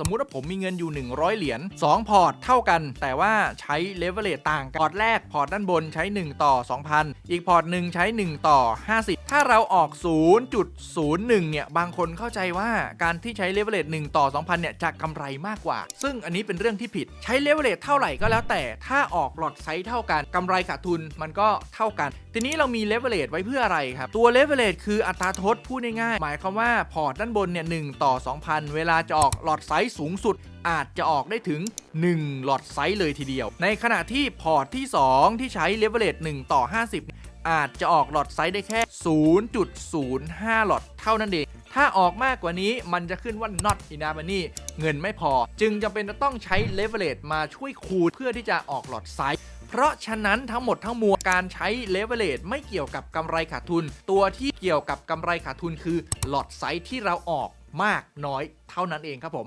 สมมุติว่าผมมีเงินอยู่ 100 เหรียญ2พอร์ตเท่ากัน แต่ว่าใช้เลเวลเลตต่างกันพอร์ตแรกพอร์ตด้านบนใช้ 1 ต่อ 2,000 อีกพอร์ตหนึ่งใช้ 1 ต่อ 50 ถ้าเราออก 0.01 เนี่ย บางคนเข้าใจว่าการที่ใช้เลเวลเลต1ต่อ 2,000 เนี่ย จะกำไรมากกว่า ซึ่งอันนี้เป็นเรื่องที่ผิดใช้เลเวลเลตเท่าไหร่ก็แล้วแต่ถ้าออกหลอดไซส์เท่ากันกำไรขาดทุนมันก็เท่ากัน ทีนี้เรามีเลเวลเลตไว้เพื่ออะไรครับตัวเลเวลเลตคืออัตราทดพูดง่ายๆหมายความว่าพอร์ตด้านบนเนี่ย1ต่อ 2,000 เวลาจะออกหลอดไซส์สูงสุดอาจจะออกได้ถึง 1 หลอดไซส์เลยทีเดียว ในขณะที่พอร์ตที่ 2 ที่ใช้เลเวลเลต1ต่อ 50 อาจจะออกหลอดไซส์ได้แค่ 0.05 หลอดเท่านั้นเอง ถ้าออกมากกว่านี้มันจะขึ้นว่า not enough money เงินไม่พอ จึงจำเป็นจะต้องใช้ leverage มาช่วยคูณเพื่อที่จะออกหลอดไซส์เพราะฉะนั้นทั้งหมดทั้งมวลการใช้ leverage ไม่เกี่ยวกับกำไรขาดทุน ตัวที่เกี่ยวกับกำไรขาดทุนคือหลอดไซส์ที่เราออกมากน้อยเท่านั้นเองครับผม